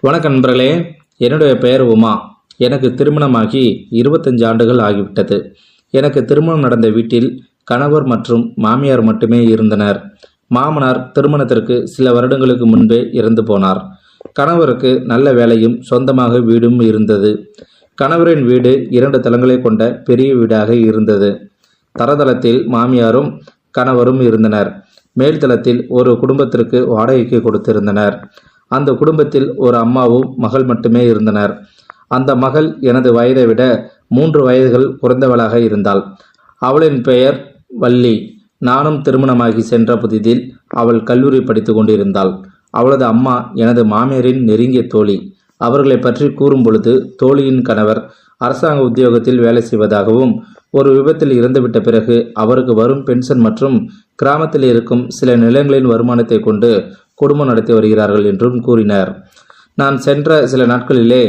வணக்கம் நண்பர்களே. என்னுடைய பெயர் உமா. எனக்கு திருமணமாகி இருபத்தஞ்சு ஆண்டுகள் ஆகிவிட்டது. எனக்கு திருமணம் நடந்த வீட்டில் கணவர் மற்றும் மாமியார் மட்டுமே இருந்தனர். மாமனார் திருமணத்திற்கு சில வருடங்களுக்கு முன்பே இறந்து போனார். கணவருக்கு நல்ல வேலையும் சொந்தமாக வீடும் இருந்தது. கணவரின் வீடு இரண்டு தளங்களை கொண்ட பெரிய வீடாக இருந்தது. தரதளத்தில் மாமியாரும் கணவரும் இருந்தனர். மேல்தளத்தில் ஒரு குடும்பத்திற்கு வாடகைக்கு கொடுத்திருந்தனர். அந்த குடும்பத்தில் ஒரு அம்மாவும் மகள் மட்டுமே இருந்தனர். அந்த மகள் எனது வயதை விட மூன்று வயதுகள் குறைந்தவளாக இருந்தாள். அவளின் பெயர் வள்ளி. நானும் திருமணமாகி சென்ற புதிதில் அவள் கல்லூரி படித்து கொண்டிருந்தாள். அவளது அம்மா எனது மாமியாரின் நெருங்கிய தோழி. அவர்களை பற்றி கூறும் பொழுது தோழியின் கணவர் அரசாங்க உத்தியோகத்தில் வேலை செய்வதாகவும் ஒரு விபத்தில் இறந்துவிட்ட பிறகு அவருக்கு வரும் பென்ஷன் மற்றும் கிராமத்தில் இருக்கும் சில நிலங்களின் வருமானத்தை கொண்டு குடும்பம் நடத்தி வருகிறார்கள் என்றும் கூறினர். நான் சென்ற சில நாட்களிலே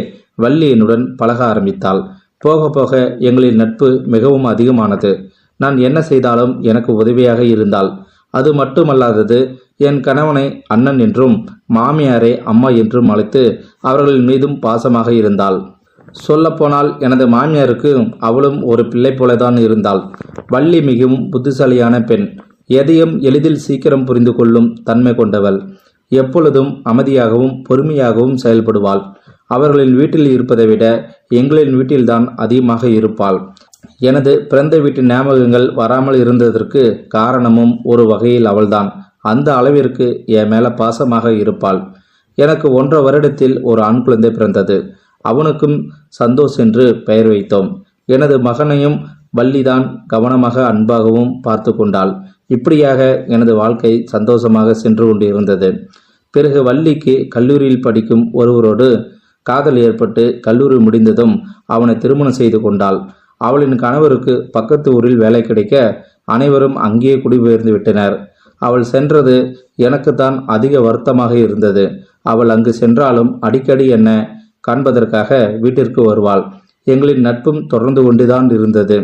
வள்ளி என்னுடன் பழக ஆரம்பித்தாள். போக போக எங்களின் நட்பு மிகவும் அதிகமானது. நான் என்ன செய்தாலும் எனக்கு உதவியாக இருந்தாள். அது மட்டுமல்லாதது என் கணவனை அண்ணன் என்றும் மாமியாரை அம்மா என்றும் அழைத்து அவர்களின் மீதும் பாசமாக இருந்தாள். சொல்லப்போனால் எனது மாமியாருக்கு அவளும் ஒரு பிள்ளை போலதான் இருந்தாள். வள்ளி மிகவும் புத்திசாலியான பெண். எதையும் எளிதில் சீக்கிரம் புரிந்து கொள்ளும் தன்மை கொண்டவள். எப்பொழுதும் அமைதியாகவும் பொறுமையாகவும் செயல்படுவாள். அவர்களின் வீட்டில் இருப்பதை விட எங்களின் வீட்டில்தான் அதிகமாக இருப்பாள். எனது பிறந்த வீட்டு ஞாபகங்கள் வராமல் இருந்ததற்கு காரணமும் ஒரு வகையில் அவள்தான். அந்த அளவிற்கு என் மேல பாசமாக இருப்பாள். எனக்கு ஒன்றரை வருடத்தில் ஒரு ஆண் குழந்தை பிறந்தது. அவனுக்கும் சந்தோஷ் என்று பெயர் வைத்தோம். எனது மகனையும் வள்ளிதான் கவனமாக அன்பாகவும் பார்த்து கொண்டாள். இப்படியாக எனது வாழ்க்கை சந்தோஷமாக சென்று கொண்டிருந்தது. பிறகு வள்ளிக்கு கல்லூரியில் படிக்கும் ஒருவரோடு காதல் ஏற்பட்டு கல்லூரி முடிந்ததும் அவனை திருமணம் செய்து கொண்டாள். அவளின் கணவருக்கு பக்கத்து ஊரில் வேலை கிடைக்க அனைவரும் அங்கேயே குடிபெயர்ந்து விட்டனர். அவள் சென்றது எனக்குத்தான் அதிக வருத்தமாக இருந்தது. அவள் அங்கு சென்றாலும் அடிக்கடி என்ன காண்பதற்காக வீட்டிற்கு வருவாள். எங்களின் நட்பும் தொடர்ந்து கொண்டுதான் இருந்தது.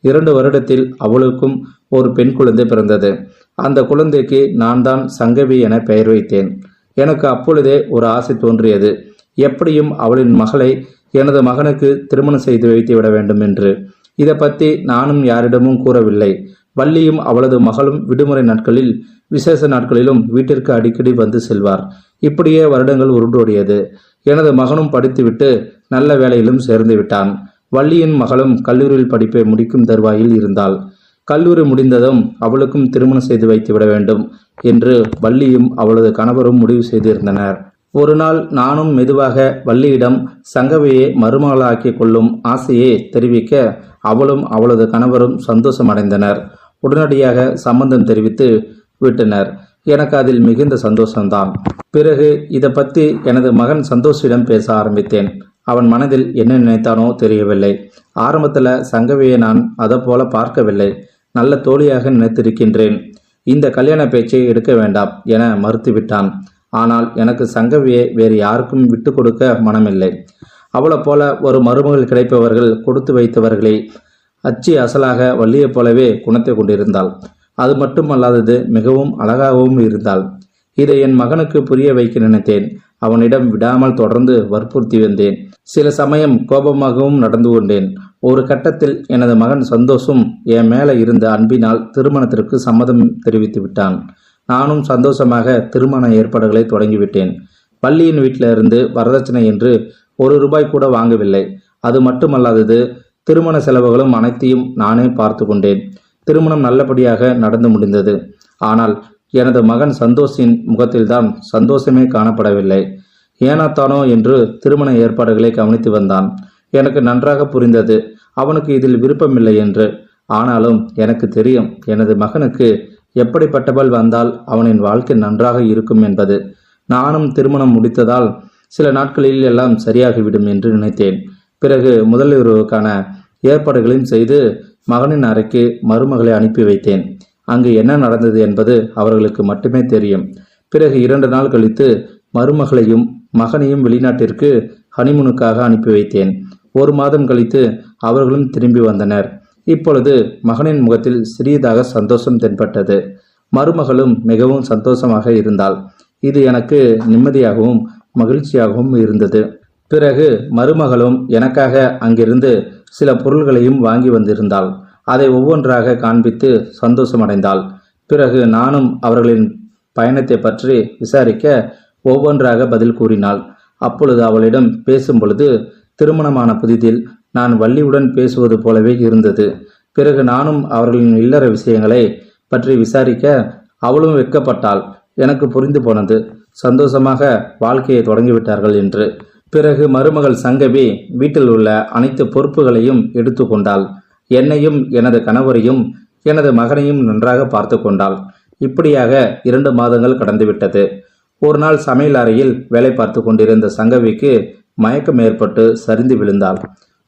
இரண்டு வருடத்தில் அவளுக்கும் ஒரு பெண் குழந்தை பிறந்தது. அந்த குழந்தைக்கு நான் தான் சங்கவி என பெயர் வைத்தேன். எனக்கு அப்பொழுதே ஒரு ஆசை தோன்றியது. எப்படியும் அவளின் மகளை எனது மகனுக்கு திருமணம் செய்து வைத்து விட வேண்டும் என்று. இதை பற்றி நானும் யாரிடமும் கூறவில்லை. வள்ளியும் அவளது மகளும் விடுமுறை நாட்களில் விசேஷ நாட்களிலும் வீட்டிற்கு அடிக்கடி வந்து செல்வார். இப்படியே வருடங்கள் உருண்டோடியது. எனது மகனும் படித்துவிட்டு நல்ல வேலையிலும் சேர்ந்து விட்டான். வள்ளியின் மகளும் கல்லூரியில் படிப்பை முடிக்கும் தருவாயில் இருந்தாள். கல்லூரி முடிந்ததும் அவளுக்கும் திருமணம் செய்து வைத்து விட வேண்டும் என்று வள்ளியும் அவளது கணவரும் முடிவு செய்திருந்தனர். ஒரு நாள் நானும் மெதுவாக வள்ளியிடம் சங்கவையை மருமகளாக்கிக் கொள்ளும் ஆசையை தெரிவிக்க அவளும் அவளது கணவரும் சந்தோஷமடைந்தனர். உடனடியாக சம்பந்தம் தெரிவித்து விட்டனர். எனக்கு அதில் மிகுந்த சந்தோஷம்தான். பிறகு இதை பற்றி எனது மகன் சந்தோஷிடம் பேச ஆரம்பித்தேன். அவன் மனதில் என்ன நினைத்தானோ தெரியவில்லை. ஆரம்பத்தில் சங்கவியை நான் அதை போல பார்க்கவில்லை. நல்ல தோழியாக நினைத்திருக்கின்றேன். இந்த கல்யாண பேச்சை எடுக்க வேண்டாம் என மறுத்துவிட்டான். ஆனால் எனக்கு சங்கவியை வேறு யாருக்கும் விட்டு கொடுக்க மனமில்லை. அவளை போல ஒரு மருமகள் கிடைப்பவர்கள் கொடுத்து வைத்தவர்களை அச்சு அசலாக வள்ளியைப் போலவே குணத்தை கொண்டிருந்தாள். அது மட்டுமல்லாதது மிகவும் அழகாகவும் இருந்தாள். இதை என் மகனுக்கு புரிய வைக்க நினைத்தேன். அவனிடம் விடாமல் தொடர்ந்து வற்புறுத்தி வந்தேன். சில சமயம் கோபமாகவும் நடந்து கொண்டேன். ஒரு கட்டத்தில் எனது மகன் சந்தோஷும் என் மேல இருந்த அன்பினால் திருமணத்திற்கு சம்மதம் தெரிவித்து விட்டான். நானும் சந்தோஷமாக திருமண ஏற்பாடுகளை தொடங்கிவிட்டேன். பள்ளியின் வீட்டிலிருந்து வரதட்சணை என்று ஒரு ரூபாய் கூட வாங்கவில்லை. அது மட்டுமல்லாதது திருமண செலவுகளும் அனைத்தையும் நானே பார்த்து கொண்டேன். திருமணம் நல்லபடியாக நடந்து முடிந்தது. ஆனால் எனது மகன் சந்தோஷின் முகத்தில்தான் சந்தோஷமே காணப்படவில்லை. ஏனாத்தானோ என்று திருமண ஏற்பாடுகளை கவனித்து வந்தான். எனக்கு நன்றாக புரிந்தது. அவனுக்கு இதில் விருப்பமில்லை என்று. ஆனாலும் எனக்கு தெரியும் எனது மகனுக்கு எப்படிப்பட்டவள் வந்தால் அவனின் வாழ்க்கை நன்றாக இருக்கும் என்பது. நானும் திருமணம் முடித்ததால் சில நாட்களில் எல்லாம் சரியாகிவிடும் என்று நினைத்தேன். பிறகு முதலிரவுக்கான ஏற்பாடுகளையும் செய்து மகனின் அறைக்கு மருமகளை அனுப்பி வைத்தேன். அங்கு என்ன நடந்தது என்பது அவர்களுக்கு மட்டுமே தெரியும். பிறகு இரண்டு நாள் கழித்து மருமகளையும் மகனையும் வெளிநாட்டிற்கு ஹனிமூனுக்காக அனுப்பி வைத்தேன். ஒரு மாதம் கழித்து அவர்களும் திரும்பி வந்தனர். இப்பொழுது மகனின் முகத்தில் சிறியதாக சந்தோஷம் தென்பட்டது. மருமகளும் மிகவும் சந்தோஷமாக இருந்தாள். இது எனக்கு நிம்மதியாகவும் மகிழ்ச்சியாகவும் இருந்தது. பிறகு மருமகளும் எனக்காக அங்கிருந்து சில பொருள்களையும் வாங்கி வந்திருந்தாள். அதை ஒவ்வொன்றாக காண்பித்து சந்தோஷமடைந்தாள். பிறகு நானும் அவர்களின் பயணத்தை பற்றி விசாரிக்க ஒவ்வொன்றாக பதில் கூறினாள். அப்பொழுது அவளிடம் பேசும் பொழுது திருமணமான புதிதில் நான் வள்ளியுடன் பேசுவது போலவே இருந்தது. பிறகு நானும் அவர்களின் இல்லற விஷயங்களை பற்றி விசாரிக்க அவளும் வெட்கப்பட்டாள். எனக்கு புரிந்து போனது. சந்தோஷமாக வாழ்க்கையை தொடங்கிவிட்டார்கள் என்று. பிறகு மருமகள் சங்கவி வீட்டில் உள்ள அனைத்து பொறுப்புகளையும் எடுத்துக்கொண்டாள். என்னையும் எனது கணவரையும் எனது மகனையும் நன்றாக பார்த்து கொண்டாள். இப்படியாக இரண்டு மாதங்கள் கடந்துவிட்டது. ஒரு நாள் சமையல் அறையில் வேலை பார்த்து கொண்டிருந்த சங்கவிக்கு மயக்கம் ஏற்பட்டு சரிந்து விழுந்தாள்.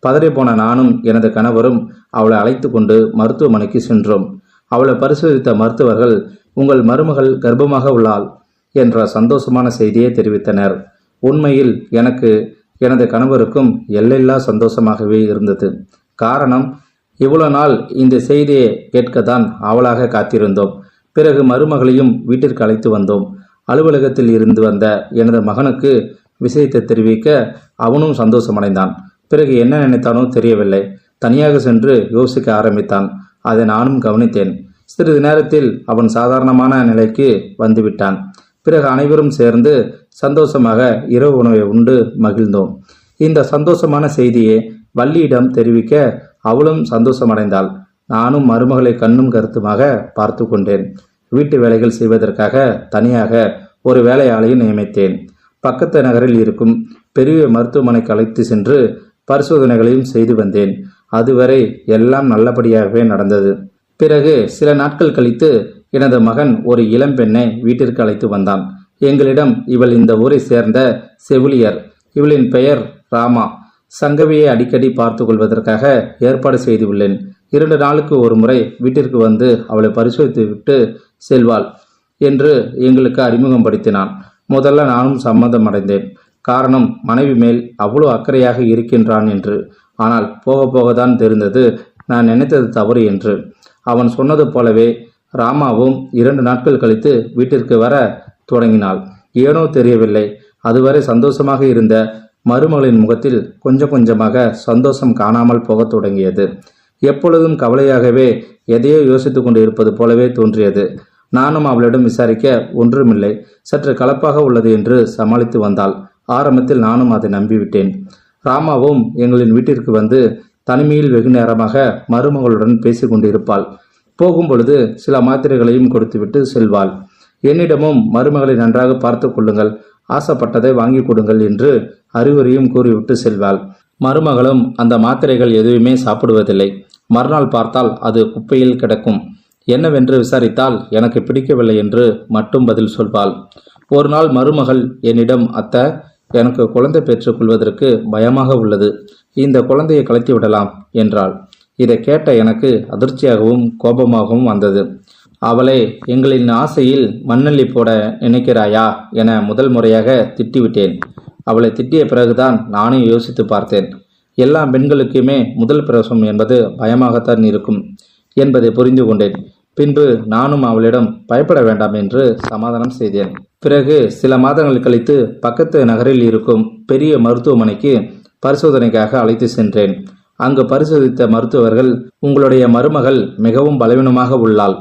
பதறிப்போன நானும் எனது கணவரும் அவளை அழைத்து கொண்டு மருத்துவமனைக்கு சென்றோம். அவளை பரிசோதித்த மருத்துவர்கள் உங்கள் மருமகள் கர்ப்பமாக உள்ளாள் என்ற சந்தோஷமான செய்தியை தெரிவித்தனர். உண்மையில் எனக்கு எனது கணவருக்கும் எல்லையில்லா சந்தோஷமாகவே இருந்தது. காரணம் இவ்வளோ நாள் இந்த செய்தியை கேட்கத்தான் ஆவலாக காத்திருந்தோம். பிறகு மருமகளையும் வீட்டிற்கு அழைத்து வந்தோம். அலுவலகத்தில் இருந்து வந்த எனது மகனுக்கு விஷயத்தை தெரிவிக்க அவனும் சந்தோஷமடைந்தான். பிறகு என்ன நினைத்தானோ தெரியவில்லை. தனியாக சென்று யோசிக்க ஆரம்பித்தான். அதை நானும் கவனித்தேன். சிறிது நேரத்தில் அவன் சாதாரணமான நிலைக்கு வந்துவிட்டான். பிறகு அனைவரும் சேர்ந்து சந்தோஷமாக இரவு உணவை உண்டு மகிழ்ந்தோம். இந்த சந்தோஷமான செய்தியை வள்ளியிடம் தெரிவிக்க அவளும் சந்தோஷமடைந்தாள். நானும் மருமகளை கண்ணும் கருத்துமாக பார்த்து கொண்டேன். வீட்டு வேலைகள் செய்வதற்காக தனியாக ஒரு வேலையாளையை நியமித்தேன். பக்கத்து நகரில் இருக்கும் பெரிய மருத்துவமனைக்கு அழைத்து சென்று பரிசோதனைகளையும் செய்து வந்தேன். அதுவரை எல்லாம் நல்லபடியாகவே நடந்தது. பிறகு சில நாட்கள் கழித்து எனது மகன் ஒரு இளம்பெண்ணை வீட்டிற்கு அழைத்து வந்தான். எங்களிடம் இவள் இந்த ஊரை சேர்ந்த செவிலியர். இவளின் பெயர் ராமா. சங்கவியை அடிக்கடி பார்த்து கொள்வதற்காக ஏற்பாடு செய்துள்ளேன். இரண்டு நாளுக்கு ஒரு முறை வீட்டிற்கு வந்து அவளை பரிசோதித்து விட்டு செல்வாள் என்று எங்களுக்கு அறிமுகம் படுத்தினான். முதல்ல நானும் சம்மதம் அடைந்தேன். காரணம் மனைவி மேல் அவ்வளோ அக்கறையாக இருக்கின்றான் என்று. ஆனால் போக போக தான் தெரிந்தது நான் நினைத்தது தவறு என்று. அவன் சொன்னது போலவே ராமாவும் இரண்டு நாட்கள் கழித்து வீட்டிற்கு வர தொடங்கினாள். ஏனோ தெரியவில்லை. அதுவரை சந்தோஷமாக இருந்த மருமகளின் முகத்தில் கொஞ்சம் கொஞ்சமாக சந்தோஷம் காணாமல் போகத் தொடங்கியது. எப்பொழுதும் கவலையாகவே எதையோ யோசித்து கொண்டு இருப்பது போலவே தோன்றியது. நானும் அவளிடம் விசாரிக்க ஒன்றுமில்லை. சற்று கலப்பாக உள்ளது என்று சமாளித்து வந்தாள். ஆரம்பத்தில் நானும் அதை நம்பிவிட்டேன். ராமாவும் எங்களின் வீட்டிற்கு வந்து தனிமையில் வெகு நேரமாக மருமகளுடன் பேசி கொண்டிருப்பாள். போகும் பொழுது சில மாத்திரைகளையும் கொடுத்துவிட்டு செல்வாள். என்னிடமும் மருமகளை நன்றாக பார்த்து கொள்ளுங்கள். ஆசைப்பட்டதை வாங்கி கொடுங்கள் என்று அறிவுரையும் கூறிவிட்டு செல்வாள். மருமகளும் அந்த மாத்திரைகள் எதுவுமே சாப்பிடுவதில்லை. மறுநாள் பார்த்தால் அது குப்பையில் கிடக்கும். என்னவென்று விசாரித்தால் எனக்கு பிடிக்கவில்லை என்று மட்டும் பதில் சொல்வாள். ஒரு நாள் மருமகள் என்னிடம் அத்தை எனக்கு குழந்தை பெற்றுக் கொள்வதற்கு பயமாக உள்ளது. இந்த குழந்தையை கலைத்து விடலாம் என்றாள். இதை கேட்ட எனக்கு அதிர்ச்சியாகவும் கோபமாகவும் வந்தது. அவளை எங்களின் ஆசையில் மண்ணள்ளி போட நினைக்கிறாயா? என முதல் முறையாக திட்டிவிட்டேன். அவளை திட்டிய பிறகுதான் நானே யோசித்து பார்த்தேன். எல்லா பெண்களுக்குமே முதல் பிரசவம் என்பது பயமாகத்தான் இருக்கும் என்பதை புரிந்து கொண்டேன். பின்பு நானும் அவளிடம் பயப்பட வேண்டாம் என்று சமாதானம் செய்தேன். பிறகு சில மாதங்கள் கழித்து பக்கத்து நகரில் இருக்கும் பெரிய மருத்துவமனைக்கு பரிசோதனைக்காக அழைத்து சென்றேன். அங்கு பரிசோதித்த மருத்துவர்கள் உங்களுடைய மருமகள் மிகவும் பலவீனமாக உள்ளாள்.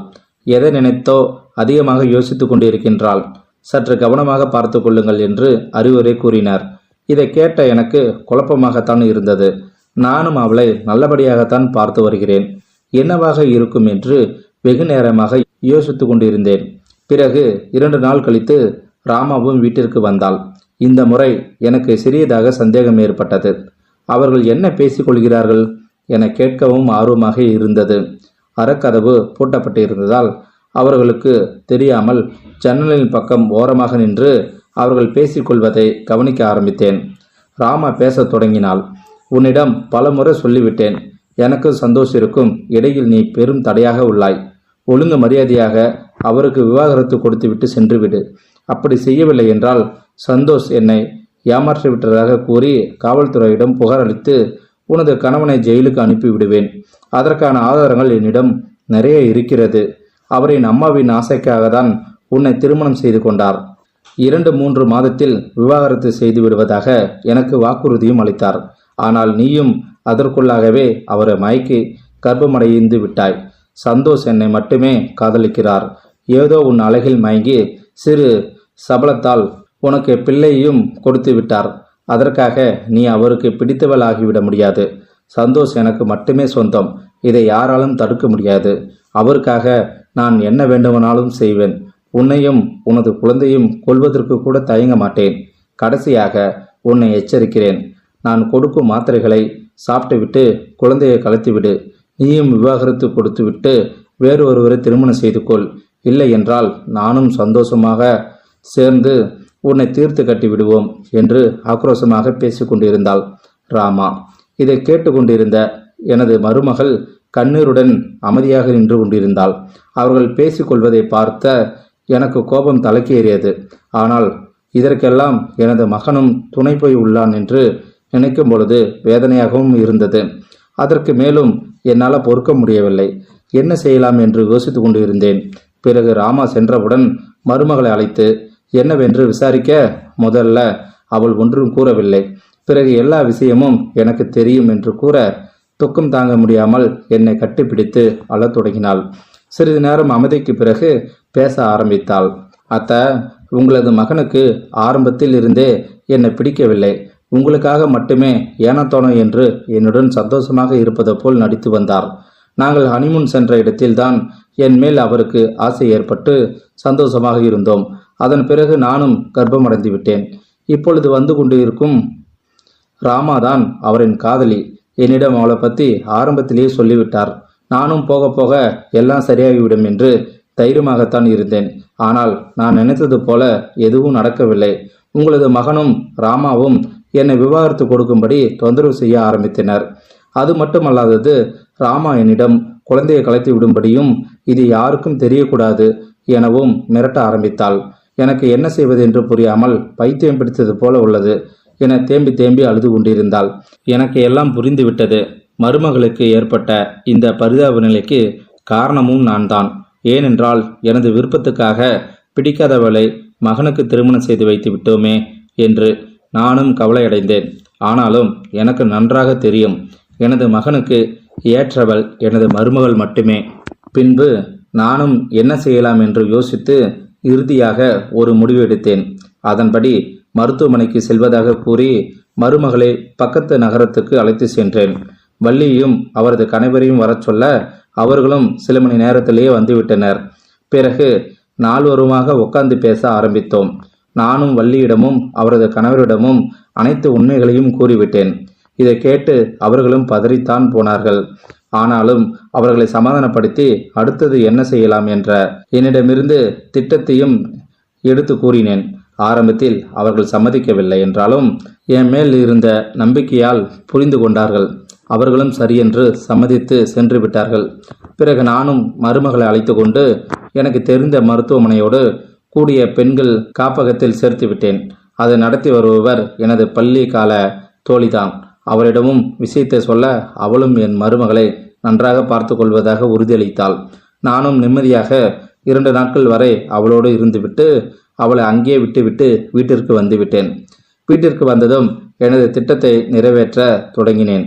எதை நினைத்தோ அதிகமாக யோசித்துக் கொண்டிருக்கின்றாள். சற்று கவனமாக பார்த்து கொள்ளுங்கள் என்று அறிவுரை கூறினார். இதை கேட்ட எனக்கு குழப்பமாகத்தான் இருந்தது. நானும் அவளை நல்லபடியாகத்தான் பார்த்து வருகிறேன். என்னவாக இருக்கும் என்று வெகு நேரமாக யோசித்து கொண்டிருந்தேன். பிறகு இரண்டு நாள் கழித்து ராமாவும் வீட்டிற்கு வந்தாள். இந்த முறை எனக்கு சிறியதாக சந்தேகம் ஏற்பட்டது. அவர்கள் என்ன பேசிக்கொள்கிறார்கள் என கேட்கவும் ஆர்வமாக இருந்தது. அறக்கதவு பூட்டப்பட்டு இருந்ததால் அவர்களுக்கு தெரியாமல் ஜன்னலின் பக்கம் ஓரமாக நின்று அவர்கள் பேசிக்கொள்வதை கவனிக்க ஆரம்பித்தேன். ராமா பேசத் தொடங்கினாள். உன்னிடம் பலமுறை சொல்லிவிட்டேன். எனக்கு சந்தோஷம் இருக்கும். இடையில் நீ பெரும் தடையாக உள்ளாய். ஒழுங்கு மரியாதையாக அவருக்கு விவாகரத்து கொடுத்துவிட்டு சென்றுவிடு. அப்படி செய்யவில்லை என்றால் சந்தோஷ் என்னை ஏமாற்றி விட்டதாக கூறி காவல்துறையிடம் புகாரளித்து உனது கணவனை ஜெயிலுக்கு அனுப்பிவிடுவேன். அதற்கான ஆதாரங்கள் என்னிடம் நிறைய இருக்கிறது. அவரின் அம்மாவின் ஆசைக்காக தான் உன்னை திருமணம் செய்து கொண்டார். இரண்டு மூன்று மாதத்தில் விவாகரத்து செய்து விடுவதாக எனக்கு வாக்குறுதியும் அளித்தார். ஆனால் நீயும் அதற்குள்ளாகவே அவரை மயக்கி கர்ப்பமடைந்து விட்டாய். சந்தோஷ் என்னை மட்டுமே காதலிக்கிறார். ஏதோ உன் அழகில் மயங்கி சிறு சபலத்தால் உனக்கு பிள்ளையும் கொடுத்து விட்டார். அதற்காக நீ அவருக்கு பிடித்தவளாகிவிட முடியாது. சந்தோஷ் எனக்கு மட்டுமே சொந்தம். இதை யாராலும் தடுக்க முடியாது. அவருக்காக நான் என்ன வேண்டுமானாலும் செய்வேன். உன்னையும் உனது குழந்தையும் கொல்வதற்கு கூட தயங்க மாட்டேன். கடைசியாக உன்னை எச்சரிக்கிறேன். நான் கொடுக்கும் மாத்திரைகளை சாப்பிட்டுவிட்டு குழந்தையை கலத்திவிடு நீயும் விவாகரத்து கொடுத்துவிட்டு வேறு ஒருவரை திருமணம் செய்து கொள் இல்லை என்றால் நானும் சந்தோஷமாக சேர்ந்து உன்னை தீர்த்து கட்டி விடுவோம் என்று ஆக்ரோஷமாக பேசிக்கொண்டிருந்தாள் ராமா. இதை கேட்டுக்கொண்டிருந்த எனது மருமகள் கண்ணீருடன் அமைதியாக நின்று கொண்டிருந்தாள். அவர்கள் பேசிக்கொள்வதை பார்த்த எனக்கு கோபம் தலைக்கேறியது. ஆனால் இதற்கெல்லாம் எனது மகனும் துணை போய் உள்ளான் என்று நினைக்கும் பொழுது வேதனையாகவும் இருந்தது. அதற்கு மேலும் என்னால் பொறுக்க முடியவில்லை. என்ன செய்யலாம் என்று யோசித்து கொண்டு இருந்தேன் பிறகு ராமா சென்றவுடன் மருமகளை அழைத்து என்னவென்று விசாரிக்க? முதல்ல அவள் ஒன்றும் கூறவில்லை. பிறகு எல்லா விஷயமும் எனக்கு தெரியும் என்று கூற துக்கம் தாங்க முடியாமல் என்னை கட்டிப்பிடித்து அழத் தொடங்கினாள். சிறிது நேரம் அமைதிக்கு பிறகு பேச ஆரம்பித்தாள். அத்த உங்களது மகனுக்கு ஆரம்பத்தில் இருந்தே என்னை பிடிக்கவில்லை. உங்களுக்காக மட்டுமே ஏனத்தோனோ என்று என்னுடன் சந்தோஷமாக இருப்பது போல் நடித்து வந்தார். நாங்கள் ஹனிமூன் சென்ற இடத்தில்தான் என் மேல் அவருக்கு ஆசை ஏற்பட்டு சந்தோஷமாக இருந்தோம். அதன் பிறகு நானும் கர்ப்பமடைந்து விட்டேன். இப்பொழுது வந்து கொண்டு இருக்கும் ராமாதான் அவரின் காதலி. என்னிடம் அவளை பற்றி ஆரம்பத்திலேயே சொல்லிவிட்டார். நானும் போக போக எல்லாம் சரியாகிவிடும் என்று தைரியமாகத்தான் இருந்தேன். ஆனால் நான் நினைத்தது போல எதுவும் நடக்கவில்லை. உங்களது மகனும் ராமாவும் என்னை விவாகரத்து கொடுக்கும்படி தொந்தரவு செய்ய ஆரம்பித்தனர். அது மட்டுமல்லாதது ராமா என்னிடம் குழந்தையை கலைத்து விடும்படியும் இது யாருக்கும் தெரியக்கூடாது எனவும் மிரட்ட ஆரம்பித்தாள். எனக்கு என்ன செய்வது என்று புரியாமல் பைத்தியம் பிடித்தது போல உள்ளது. என தேம்பி தேம்பி அழுது கொண்டிருந்தாள். எனக்கு எல்லாம் புரிந்துவிட்டது மருமகளுக்கு ஏற்பட்ட இந்த பரிதாப நிலைக்கு காரணமும் நான் தான் ஏனென்றால் எனது விருப்பத்துக்காக பிடிக்காதவளை மகனுக்கு திருமணம் செய்து வைத்து விட்டோமே என்று நானும் கவலையடைந்தேன். ஆனாலும் எனக்கு நன்றாக தெரியும். எனது மகனுக்கு ஏற்றவள் எனது மருமகள் மட்டுமே. பின்பு நானும் என்ன செய்யலாம் என்று யோசித்து இறுதியாக ஒரு முடிவு எடுத்தேன். அதன்படி மருத்துவமனைக்கு செல்வதாக கூறி மருமகளை பக்கத்து நகரத்துக்கு அழைத்து சென்றேன். வள்ளியையும் அவரது கணவரையும் வரச் சொல்ல அவர்களும் சில மணி நேரத்திலேயே வந்துவிட்டனர். பிறகு நால்வருமாக உட்கார்ந்து பேச ஆரம்பித்தோம். நானும் வள்ளியிடமும் அவரது கணவரிடமும் அனைத்து உண்மைகளையும் கூறிவிட்டேன். இதை கேட்டு அவர்களும் பதறித்தான் போனார்கள். ஆனாலும் அவர்களை சமாதானப்படுத்தி அடுத்தது என்ன செய்யலாம் என்ற என்னிடமிருந்து திட்டத்தையும் எடுத்து கூறினேன். ஆரம்பத்தில் அவர்கள் சம்மதிக்கவில்லை என்றாலும் என் மேல் இருந்த நம்பிக்கையால் புரிந்து கொண்டார்கள். அவர்களும் சரியென்று சம்மதித்து சென்று விட்டார்கள். பிறகு நானும் மருமகளை அழைத்து கொண்டு எனக்கு தெரிந்த மருத்துவமனையோடு கூடிய பெண்கள் காப்பகத்தில் சேர்த்து விட்டேன். அதை நடத்தி வருபவர் எனது பள்ளி கால தோழிதான். அவளிடமும் விஷயத்தை சொல்ல அவளும் என் மருமகளை நன்றாக பார்த்து கொள்வதாக உறுதியளித்தாள். நானும் நிம்மதியாக இரண்டு நாட்கள் வரை அவளோடு இருந்துவிட்டு அவளை அங்கேயே விட்டுவிட்டு வீட்டிற்கு வந்துவிட்டேன். வீட்டிற்கு வந்ததும் எனது திட்டத்தை நிறைவேற்ற தொடங்கினேன்.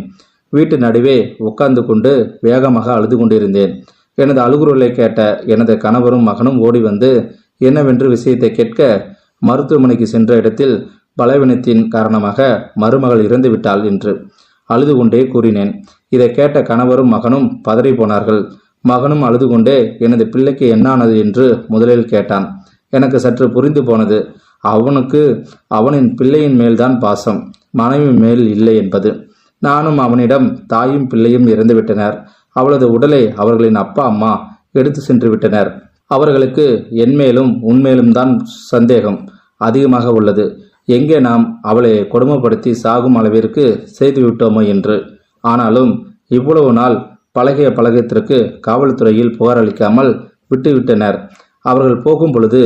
வீட்டு நடுவே உட்கார்ந்து கொண்டு வேகமாக அழுது கொண்டிருந்தேன் எனது அழுகுரலை கேட்ட எனது கணவரும் மகனும் ஓடி வந்து என்னவென்று விஷயத்தை கேட்க மருத்துவமனைக்கு சென்ற இடத்தில் பலவீனத்தின் காரணமாக மருமகள் இறந்து விட்டாள் என்று அழுது கொண்டே கூறினேன். இதை கேட்ட கணவரும் மகனும் பதறி போனார்கள் மகனும் அழுது கொண்டே எனது பிள்ளைக்கு என்னானது? என்று முதலில் கேட்டான். எனக்கு சற்று புரிந்து போனது. அவனுக்கு அவனின் பிள்ளையின் மேல்தான் பாசம் மனைவி மேல் இல்லை என்பது. நானும் அவனிடம் தாயும் பிள்ளையும் இறந்துவிட்டனர் அவளது உடலை அவர்களின் அப்பா அம்மா எடுத்து சென்று விட்டனர். அவர்களுக்கு என்மேலும் உன்மேலும் தான் சந்தேகம் அதிகமாக உள்ளது. எங்கே நாம் அவளை கொடுமைப்படுத்தி சாகும் அளவிற்கு செய்துவிட்டோமோ என்று. ஆனாலும் இவ்வளவு நாள் பழகிய பழகத்திற்கு காவல்துறையில் புகார் அளிக்காமல் விட்டுவிட்டனர். அவர்கள் போகும் பொழுது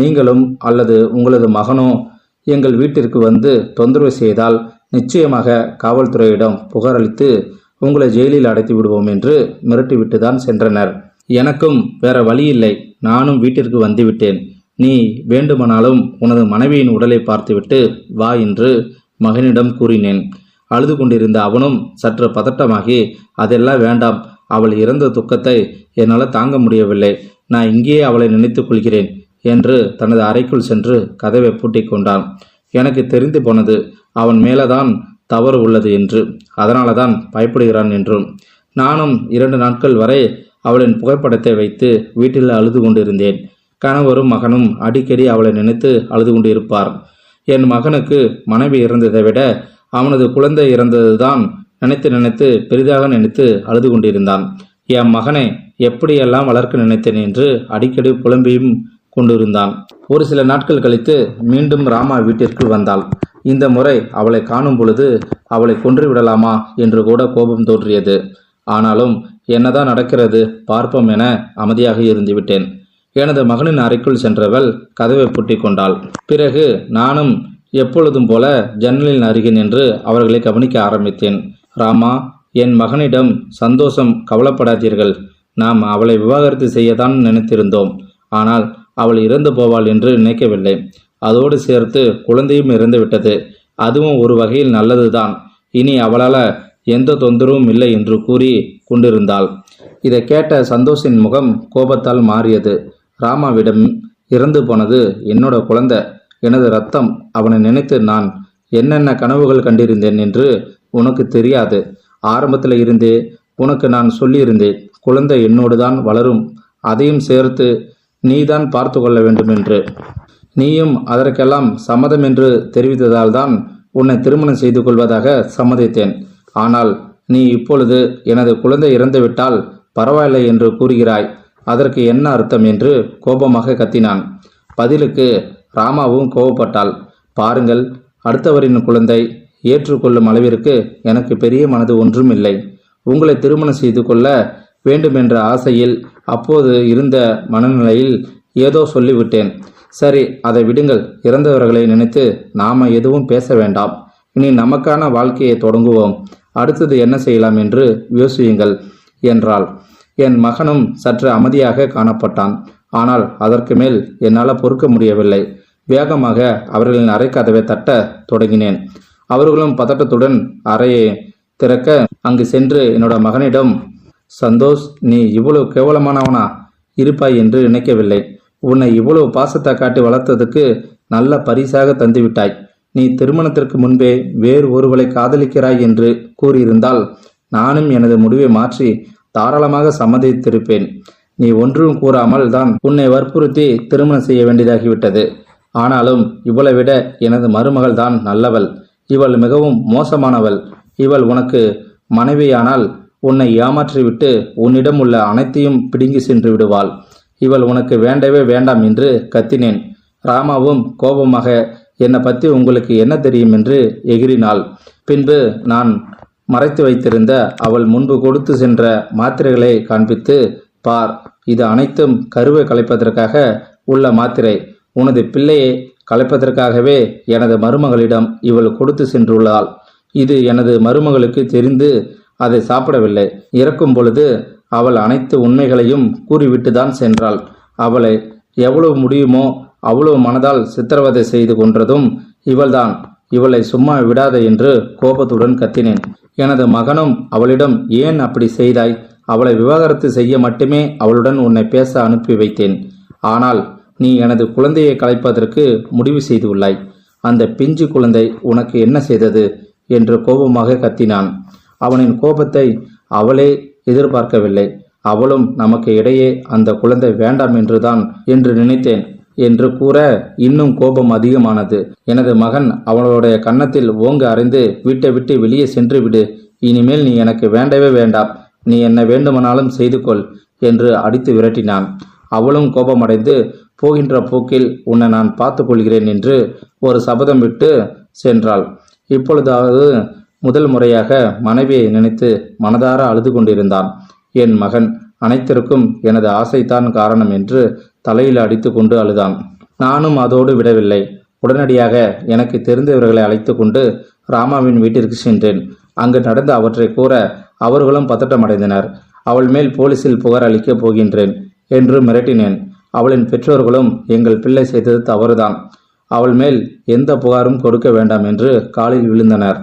நீங்களும் அல்லது உங்களது மகனோ எங்கள் வீட்டிற்கு வந்து தொந்தரவு செய்தால் நிச்சயமாக காவல்துறையிடம் புகாரளித்து உங்களை ஜெயிலில் அடைத்து விடுவோம் என்று மிரட்டிவிட்டு தான் சென்றனர். எனக்கும் வேற வழி இல்லை. நானும் வீட்டிற்கு வந்துவிட்டேன். நீ வேண்டுமானாலும் உனது மனைவியின் உடலை பார்த்துவிட்டு வா என்று மகனிடம் கூறினேன். அழுது கொண்டிருந்த அவனும் சற்று பதட்டமாகி அதெல்லாம் வேண்டாம். அவள் இறந்த துக்கத்தை என்னால் தாங்க முடியவில்லை. நான் இங்கேயே அவளை நினைத்துக் கொள்கிறேன் என்று தனது அறைக்குள் சென்று கதவை பூட்டிக் கொண்டான். எனக்கு தெரிந்து போனது அவன் மேலதான் தவறு உள்ளது என்று. அதனால தான் பயப்படுகிறான் என்றும். நானும் இரண்டு நாட்கள் வரை அவளின் புகைப்படத்தை வைத்து வீட்டில் அழுது கொண்டிருந்தேன். கணவரும் மகனும் அடிக்கடி அவளை நினைத்து அழுது கொண்டிருப்பார். என் மகனுக்கு மனைவி இறந்ததை விட அவனது குழந்தை இறந்ததுதான் நினைத்து நினைத்து பெரிதாக நினைத்து அழுது கொண்டிருந்தான். என் மகனை எப்படியெல்லாம் வளர்க்க நினைத்தேன் என்று அடிக்கடி புலம்பியும் கொண்டிருந்தான். ஒரு சில நாட்கள் கழித்து மீண்டும் ராமா வீட்டிற்கு வந்தாள். இந்த முறை அவளை காணும் பொழுது அவளை கொன்று விடலாமா என்று கூட கோபம் தோன்றியது. ஆனாலும் என்னதான் நடக்கிறது பார்ப்போம் என அமைதியாக இருந்துவிட்டேன் எனது மகனின் அறைக்குள் சென்றவள் கதவை பூட்டி கொண்டாள். பிறகு நானும் எப்பொழுதும் போல ஜன்னலின் அருகே நின்று அவர்களை கவனிக்க ஆரம்பித்தேன். ராமா என் மகனிடம் சந்தோஷம் கவலைப்படாதீர்கள். நாம் அவளை விவாகரத்து செய்யத்தான் நினைத்திருந்தோம். ஆனால் அவள் இறந்து போவாள் என்று நினைக்கவில்லை. அதோடு சேர்த்து குழந்தையும் இறந்து விட்டது. அதுவும் ஒரு வகையில் நல்லதுதான். இனி அவளால் எந்த தொந்தரவும் இல்லை என்று கூறி கொண்டிருந்தாள். இதை கேட்ட சந்தோஷின் முகம் கோபத்தால் மாறியது. ராமாவிடம் இறந்து போனது என்னோட குழந்தை. எனது ரத்தம் அவனை நினைத்து நான் என்னென்ன கனவுகள் கண்டிருந்தேன் என்று உனக்கு தெரியாது. ஆரம்பத்தில் இருந்தே உனக்கு நான் சொல்லியிருந்தேன் குழந்தை என்னோடு தான் வளரும் அதையும் சேர்த்து நீதான் பார்த்து கொள்ள வேண்டும் என்று. நீயும் அதற்கெல்லாம் சம்மதம் என்று தெரிவித்ததால் தான் உன்னை திருமணம் செய்து கொள்வதாக சம்மதித்தேன். ஆனால் நீ இப்பொழுது எனது குழந்தை இறந்துவிட்டால் பரவாயில்லை என்று கூறுகிறாய் அதற்கு என்ன அர்த்தம் என்று கோபமாக கத்தினான். பதிலுக்கு ராமாவும் கோபப்பட்டாள். பாருங்கள் அடுத்தவரின் குழந்தை ஏற்றுக்கொள்ளும் அளவிற்கு எனக்கு பெரிய மனது ஒன்றும் இல்லை உங்களை திருமணம் செய்து கொள்ள வேண்டுமென்ற ஆசையில் அப்போது இருந்த மனநிலையில் ஏதோ சொல்லிவிட்டேன். சரி அதை விடுங்கள். இறந்தவர்களை நினைத்து நாம் எதுவும் பேச வேண்டாம். இனி நமக்கான வாழ்க்கையை தொடங்குவோம். அடுத்தது என்ன செய்யலாம் என்று யோசியுங்கள் என்றாள். என் மகனும் சற்று அமைதியாக காணப்பட்டான். ஆனால் அதற்கு மேல் என்னால் பொறுக்க முடியவில்லை. வேகமாக அவர்களின் அறைக்கதவை தட்ட தொடங்கினேன். அவர்களும் பதட்டத்துடன் அறையை திறக்க அங்கு சென்று என்னோட மகனிடம் சந்தோஷ் நீ இவ்வளவு கேவலமானவனா? இருப்பாய் என்று நினைக்கவில்லை. உன்னை இவ்வளவு பாசத்தை காட்டி வளர்த்ததுக்கு நல்ல பரிசாக தந்துவிட்டாய். நீ திருமணத்திற்கு முன்பே வேறு ஒருவளை காதலிக்கிறாய் என்று கூறியிருந்தால் நானும் எனது முடிவை மாற்றி தாராளமாக சம்மதித்திருப்பேன். நீ ஒன்றும் கூறாமல் தான் உன்னை வற்புறுத்தி திருமணம் செய்ய வேண்டியதாகிவிட்டது. ஆனாலும் இவளை விட எனது மருமகள் தான் நல்லவள். இவள் மிகவும் மோசமானவள். இவள் உனக்கு மனைவியானால் உன்னை ஏமாற்றிவிட்டு உன்னிடம் உள்ள அனைத்தையும் பிடுங்கி சென்று விடுவாள். இவள் உனக்கு வேண்டவே வேண்டாம் என்று கத்தினேன். ராமாவும் கோபமாக என்னை பற்றி உங்களுக்கு என்ன தெரியும்? என்று எகிறினாள். பின்பு நான் மறைத்து வைத்திருந்த அவள் முன்பு கொடுத்து சென்ற மாத்திரைகளை காண்பித்து பார் இது அனைத்தும் கருவை கலைப்பதற்காக உள்ள மாத்திரை. உனது பிள்ளையை கலைப்பதற்காகவே எனது மருமகளிடம் இவள் கொடுத்து சென்றுள்ளாள். இது எனது மருமகளுக்கு தெரிந்து அதை சாப்பிடவில்லை. இறக்கும் பொழுது அவள் அனைத்து உண்மைகளையும் கூறிவிட்டு தான் சென்றாள். அவளை எவ்வளவு முடியுமோ அவ்வளவு மனதால் சித்திரவதை செய்து கொன்றதும் இவள்தான். இவளை சும்மா விடாத என்று கோபத்துடன் கத்தினேன். எனது மகனும் அவளிடம் ஏன் அப்படி செய்தாய்? அவளை விவாகரத்து செய்ய மட்டுமே அவளுடன் உன்னை பேச அனுப்பி வைத்தேன். ஆனால் நீ எனது குழந்தையை கலைப்பதற்கு முடிவு செய்துள்ளாய். அந்த பிஞ்சு குழந்தை உனக்கு என்ன செய்தது? என்று கோபமாக கத்தினான். அவனின் கோபத்தை அவளே எதிர்பார்க்கவில்லை. அவளும் நமக்கு இடையே அந்த குழந்தை வேண்டாம் என்றுதான் என்று நினைத்தேன் என்று கூற இன்னும் கோபம் அதிகமானது. எனது மகன் அவளுடைய கன்னத்தில் ஓங்க அறைந்து வீட்டை விட்டு வெளியே சென்று விடு. இனிமேல் நீ எனக்கு வேண்டவே வேண்டாம். நீ என்ன வேண்டுமானாலும் செய்து கொள் என்று அடித்து விரட்டினான். அவளும் கோபமடைந்து போகின்ற போக்கில் உன்னை நான் பார்த்து கொள்கிறேன் என்று ஒரு சபதம் விட்டு சென்றாள். இப்பொழுதாவது முதல் முறையாக மனைவியை நினைத்து மனதார அழுது கொண்டிருந்தான். என் மகன் அனைத்திற்கும் எனது ஆசைத்தான் காரணம் என்று தலையில் அடித்து கொண்டு அழுதான். நானும் அதோடு விடவில்லை. உடனடியாக எனக்கு தெரிந்தவர்களை அழைத்து கொண்டு ராமாவின் வீட்டிற்கு சென்றேன். அங்கு நடந்த அவற்றை கூற அவர்களும் பதட்டமடைந்தனர். அவள் மேல் போலீசில் புகார் அளிக்கப் போகின்றேன் என்று மிரட்டினேன். அவளின் பெற்றோர்களும் எங்கள் பிள்ளை செய்தது தவறுதான். அவள் மேல் எந்த புகாரும் கொடுக்க வேண்டாம் என்று காலில் விழுந்தனர்.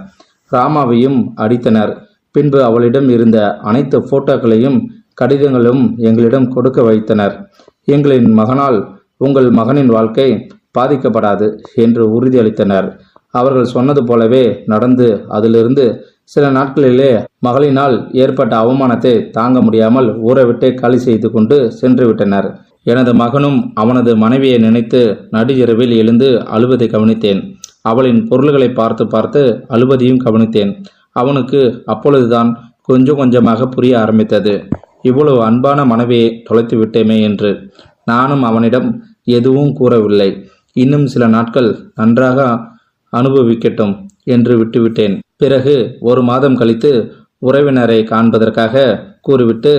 ராமாவையும் அடித்தனர். பின்பு அவளிடம் இருந்த அனைத்து போட்டோக்களையும் கடிதங்களும் எங்களிடம் கொடுக்க வைத்தனர். எங்களின் மகனால் உங்கள் மகனின் வாழ்க்கை பாதிக்கப்படாது என்று உறுதியளித்தனர். அவர்கள் சொன்னது போலவே நடந்து அதிலிருந்து சில நாட்களிலே மகளினால் ஏற்பட்ட அவமானத்தை தாங்க முடியாமல் ஊரை விட்டே காலி செய்து கொண்டு சென்று விட்டனர். எனது மகனும் அவனது மனைவியை நினைத்து நடுஇரவில் எழுந்து அழுவதை கவனித்தேன். அவளின் பொருள்களை பார்த்து பார்த்து அழுவதையும் கவனித்தேன். அவனுக்கு அப்பொழுதுதான் கொஞ்சம் கொஞ்சமாக புரிய ஆரம்பித்தது. இவ்வளவு அன்பான மனைவியை தொலைத்து விட்டேமே என்று. நானும் அவனிடம் எதுவும் கூறவில்லை. இன்னும் சில நாட்கள் நன்றாக அனுபவிக்கட்டும் என்று விட்டுவிட்டேன். பிறகு ஒரு மாதம் கழித்து உறவினரை காண்பதற்காக கூறிவிட்டு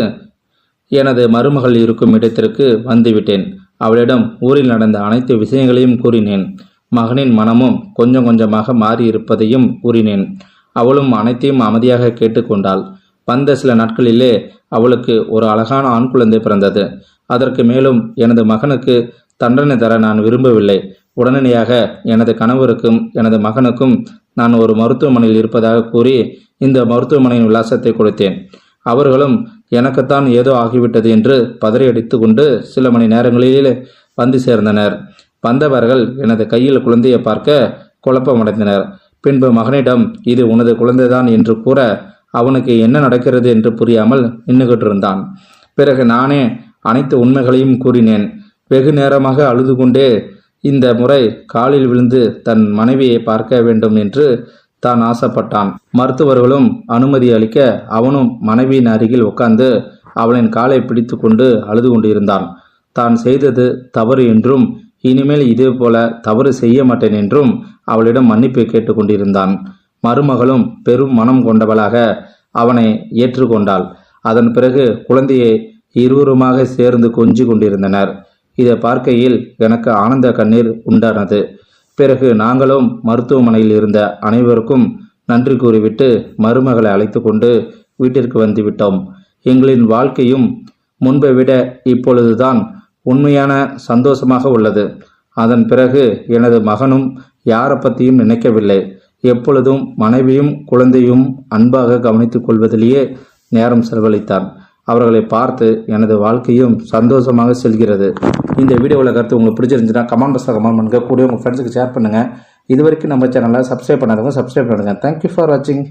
எனது மருமகள் இருக்கும் இடத்திற்கு வந்துவிட்டேன். அவளிடம் ஊரில் நடந்த அனைத்து விஷயங்களையும் கூறினேன். மகனின் மனமும் கொஞ்சம் கொஞ்சமாக மாறி இருப்பதையும் கூறினேன். அவளும் அனைத்தையும் அமைதியாக கேட்டுக்கொண்டாள். வந்த சில நாட்களிலே அவளுக்கு ஒரு அழகான ஆண் குழந்தை பிறந்தது. அதற்கு மேலும் எனது மகனுக்கு தண்டனை தர நான் விரும்பவில்லை. உடனடியாக எனது கணவருக்கும் எனது மகனுக்கும் நான் ஒரு மருத்துவமனையில் இருப்பதாக கூறி இந்த மருத்துவமனையின் விலாசத்தை கொடுத்தேன். அவர்களும் எனக்குத்தான் ஏதோ ஆகிவிட்டது என்று பதறியடித்து கொண்டு சில மணி நேரங்களிலே வந்து சேர்ந்தனர். வந்தவர்கள் எனது கையில் குழந்தையை பார்க்க குழப்பமடைந்தனர். பின்பு மகனிடம் இது உனது குழந்தைதான் என்று கூற அவனுக்கு என்ன நடக்கிறது என்று புரியாமல் நின்றுகிட்டு இருந்தான் பிறகு நானே அனைத்து உண்மைகளையும் கூறினேன். வெகு நேரமாக அழுது கொண்டே இந்த முறை காலில் விழுந்து தன் மனைவியை பார்க்க வேண்டும் என்று தான் ஆசைப்பட்டான். மருத்துவர்களும் அனுமதி அளிக்க அவனும் மனைவியின் அருகில் உட்கார்ந்து அவளின் காலை பிடித்து கொண்டு அழுது கொண்டிருந்தான். தான் செய்தது தவறு என்றும் இனிமேல் இதே போல தவறு செய்ய மாட்டேன் என்றும் அவளிடம் மன்னிப்பு கேட்டுக்கொண்டிருந்தான் மருமகளும் பெரும் மனம் கொண்டவளாக அவனை ஏற்றுக்கொண்டாள். அதன் பிறகு குழந்தையை இருவருமாக சேர்ந்து கொஞ்சி கொண்டிருந்தனர். இதை பார்க்கையில் எனக்கு ஆனந்த கண்ணீர் உண்டானது. பிறகு நாங்களும் மருத்துவமனையில் இருந்த அனைவருக்கும் நன்றி கூறிவிட்டு மருமகளை அழைத்து கொண்டு வீட்டிற்கு வந்துவிட்டோம். எங்களின் வாழ்க்கையும் முன்பை விட இப்பொழுதுதான் உண்மையான சந்தோஷமாக உள்ளது. அதன் பிறகு எனது மகனும் யாரை பற்றியும் நினைக்கவில்லை. எப்பொழுதும் மனைவியும் குழந்தையும் அன்பாக கவனித்துக் கொள்வதிலேயே நேரம் செலவழித்தான். அவர்களை பார்த்து எனது வாழ்க்கையும் சந்தோஷமாக செல்கிறது. இந்த வீடியோவில் கருத்து உங்களுக்கு பிடிச்சிருந்துச்சுன்னா கமெண்ட் பாக்ஸில் கமெண்ட் பண்ணுங்கள் கூட உங்கள் ஃப்ரெண்ட்ஸுக்கு ஷேர் பண்ணுங்கள் இது வரைக்கும் நம்ம சேனலை சப்ஸ்கிரைப் பண்ணாதவங்க சப்ஸ்கிரைப் பண்ணுங்கள் தேங்க்யூ ஃபார் வாட்சிங்